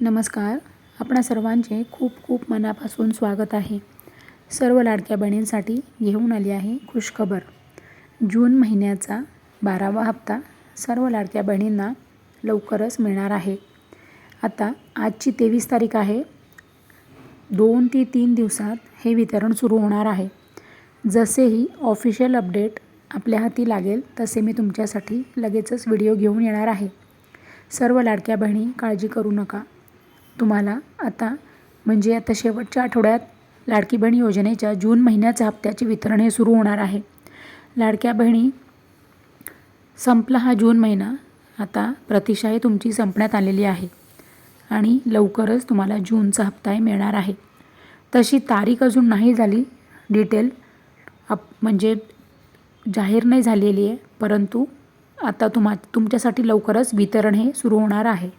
नमस्कार. आपणा सर्वांचे खूप खूप मनापासून स्वागत आहे. सर्व लाडक्या बहिणींसाठी घेऊन आली आहे खुशखबर. जून महिन्याचा बारावा हप्ता सर्व लाडक्या बहिणींना लवकरच मिळणार आहे. आता आजची तेवीस तारीख आहे. दोन ते तीन दिवसात हे वितरण सुरू होणार आहे. जसेही ऑफिशियल अपडेट आपल्या हाती लागेल तसे मी तुमच्यासाठी लगेचच व्हिडिओ घेऊन येणार आहे. सर्व लाडक्या बहिणी काळजी करू नका. तुम्हाला आता म्हणजे आता शेवटच्या आठवड्यात लाडकी बहीण योजनेच्या जून महिन्याच्या हप्त्याचे वितरण हे सुरू होणार आहे. लाडक्या बहिणी संपला हा जून महिना. आता प्रतीक्षाही तुमची संपण्यात आलेली आहे आणि लवकरच तुम्हाला जूनचा हप्ताही मिळणार आहे. तशी तारीख अजून नाही झाली. डिटेल अप म्हणजे जाहीर नाही झालेली आहे परंतु आता तुम्हा तुमच्यासाठी लवकरच वितरण हे सुरू होणार आहे.